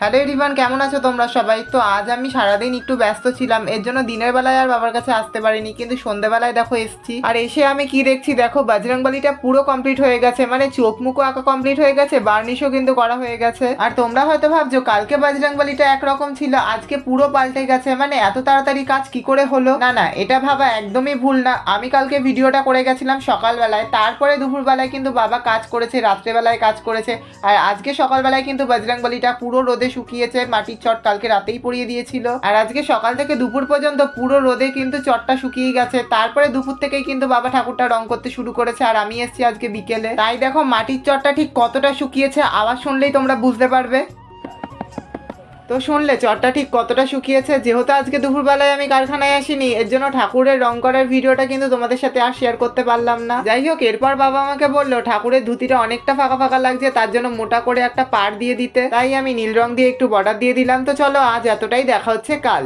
Hello এরিভান কেমন আছো তোমরা সবাই? তো আজ আমি সারাদিন একটু ব্যস্ত ছিলাম, এর জন্য দিনের বেলায় আর বাবার কাছে আসতে পারিনি, কিন্তু সন্ধ্যেবেলায় দেখো এসছি। আর এসে আমি কি দেখছি দেখো বাজরংবালিটা পুরো কমপ্লিট হয়ে গেছে মানে চোখ মুখও আঁকা কমপ্লিট হয়ে গেছে বার্নিশও কিন্তু করা হয়ে গেছে। আর তোমরা হয়তো ভাবছ, কালকে বাজরংবালিটা একরকম ছিল, আজকে পুরো পাল্টে গেছে মানে এত তাড়াতাড়ি কাজ কি করে হলো? না না, এটা ভাবা একদমই ভুল না। আমি কালকে ভিডিওটা করে গেছিলাম সকালবেলায়, তারপরে দুপুরবেলায় কিন্তু বাবা কাজ করেছে, রাত্রেবেলায় কাজ করেছে, আর আজকে সকালবেলায় কিন্তু বজরংবলিটা পুরো রোদে শুকিয়েছে, মাটির চট কালকে রাতেই পড়িয়ে দিয়েছিল। আর আজকে সকাল থেকে দুপুর পর্যন্ত পুরো রোদে কিন্তু চটটা শুকিয়ে গেছে। তারপরে দুপুর থেকেই কিন্তু বাবা ঠাকুরটা রং করতে শুরু করেছে, আর আমি এসেছি আজকে বিকেলে। তাই দেখো, মাটির চটটা ঠিক কতটা শুকিয়েছে, আওয়াজ শুনলেই তোমরা বুঝতে পারবে। তো শুনলে চটটা ঠিক কতটা শুকিয়েছে? যেহেতু আজকে দুপুরবেলায় আমি কারখানায় আসিনি, এর জন্য ঠাকুরের রং করার ভিডিওটা কিন্তু তোমাদের সাথে আর শেয়ার করতে পারলাম না। যাই হোক, এরপর বাবা আমাকে বলল, ঠাকুরের ধুতিটা অনেকটা ফাঁকা ফাঁকা লাগছে, তার জন্য মোটা করে একটা পাড় দিয়ে দিতে। তাই আমি নীল রং দিয়ে একটু বর্ডার দিয়ে দিলাম। তো চলো, আজ এতটাই, দেখা হচ্ছে কাল।